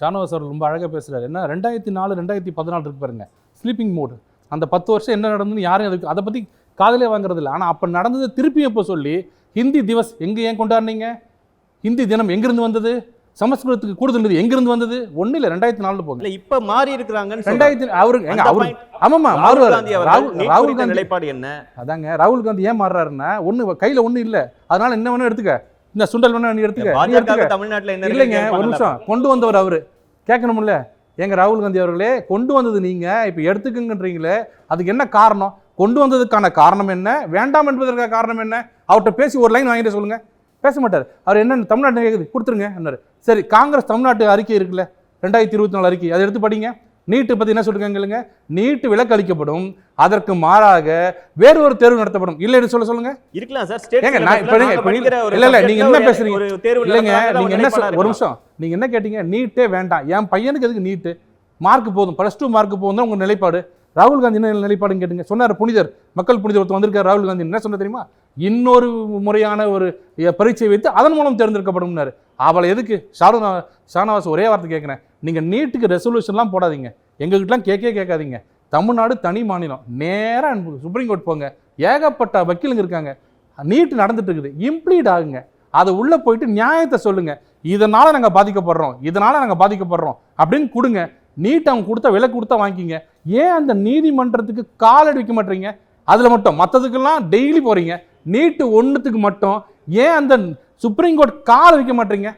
ஷானவாஸ் அவர் ரொம்ப அழகாக பேசுறாரு. என்ன ரெண்டாயிரத்தி நாலு ரெண்டாயிரத்தி பதினாலு இருக்கு பாருங்க. ஸ்லீப்பிங் மோடு அந்த பத்து வருஷம் என்ன நடந்ததுன்னு யாரும் அதுக்கு அதை பற்றி காதலே வாங்குறது இல்லை. ஆனால் அப்போ நடந்தது திருப்பி இப்போ சொல்லி ஹிந்தி திவஸ் எங்கே ஏன் கொண்டாடுனீங்க? ஹிந்தி தினம் எங்கிருந்து வந்தது? சமஸ்கிருதத்துக்கு கூடுதல் நிதி எங்கிருந்து வந்தது? ஒன்றும் இல்லை ரெண்டாயிரத்தி நாலில் போங்க இல்ல இப்ப மாறி இருக்கிறாங்கன்னு சொல்றாங்க. ரெண்டாயிரத்தி அவரு அவரு ஆமாம்மா ராகுல் காந்தி அவர்கள் ராகுல் காந்தி நிலைப்பாடு என்ன? அதாங்க ராகுல் காந்தி ஏன் மாறுறாருன்னா ஒண்ணு கையில ஒண்ணு இல்ல. அதனால என்ன வேணும் எடுத்துக்க. இந்த சுண்டல் வேணும் நீ எடுத்துக்க. தமிழ்நாட்டுல என்ன இல்லைங்க ஒரு. நிமிஷம். கொண்டு வந்தவர் அவரு. கேட்கணும்ல? எங்க ராகுல் காந்தி அவர்களே கொண்டு வந்தது நீங்க இப்ப எடுத்துக்குங்கன்றீங்களே அதுக்கு என்ன காரணம்? கொண்டு வந்ததுக்கான காரணம் என்ன? வேண்டாம் என்பதற்கான காரணம் என்ன? அவர்கிட்ட பேசி ஒரு லைன் வாங்கிட்டு சொல்லுங்க. பேச மாட்டார். அவர் என்ன தமிழ்நாட்டு கேட்குது கொடுத்துருங்க என்னாரு சரி காங்கிரஸ் தமிழ்நாட்டு அறிக்கை இருக்குல்ல? ரெண்டாயிரத்தி இருபத்தி நாலு அறிக்கை. அதை எடுத்து படிங்க. நீட்டு பத்தி என்ன சொல்லிருக்காங்க நீட்டு விலக்கு அளிக்கப்படும். அதற்கு மாறாக வேறு ஒரு தேர்வு நடத்தப்படும். இல்லைன்னு சொல்ல சொல்லுங்க. இருக்கலாம் சார். ஏங்க, நான் இப்ப இல்ல, இல்ல, நீங்க என்ன பேசுறீங்க? இல்லைங்க நடத்துறாங்க, நீங்க அவங்க என்ன ஒரு. நிமிஷம். நீங்க என்ன கேட்டீங்க? நீட்டே வேண்டாம். என் பையனுக்கு எதுக்கு நீட்டு? மார்க் போதும். ப்ளஸ் டூ மார்க் போதும் தான் உங்க நிலைப்பாடு. ராகுல் காந்தி என்ன நிலைப்பாடுன்னு கேட்டுங்க. சொன்னார் புனிதர். மக்கள் புனிதர் ஒருத்தர் வந்திருக்கார் ராகுல் காந்தி. என்ன சொன்ன தெரியுமா? இன்னொரு முறையான ஒரு பரீட்சை வைத்து அதன் மூலம் தேர்ந்தெடுக்கப்படும்னாரு. அவளை எதுக்கு? ஷாரு ஷானவாஸ் ஒரே வார்த்தை கேட்குறேன் நீங்க நீட்டுக்கு ரெசல்யூஷன்லாம் போடாதீங்க. எங்ககிட்டலாம் கேட்கவே கேட்காதீங்க. தமிழ்நாடு தனி மாநிலம். நேராக சுப்ரீம் கோர்ட் போங்க. ஏகப்பட்ட வக்கீலுங்க இருக்காங்க. நீட் நடந்துட்டு இருக்குது. இம்ப்ளீட் ஆகுங்க. அதை உள்ளே போயிட்டு நியாயத்தை சொல்லுங்க. இதனால் நாங்கள் பாதிக்கப்படுறோம். இதனால் நாங்கள் பாதிக்கப்படுறோம். அப்படின்னு கொடுங்க. நீட் அவங்க கொடுத்தா விலை கொடுத்தா வாங்கிக்கிங்க. ஏன் அந்த நீதிமன்றத்துக்கு காலடி வைக்க மாட்டீங்க? அதில் மட்டும். மற்றதுக்கெல்லாம் டெய்லி போகிறீங்க நீட்டு ஒன்றுத்துக்கு மட்டும். ஏன் அந்த சுப்ரீம் கோர்ட் கால் வைக்க மாட்டீங்க?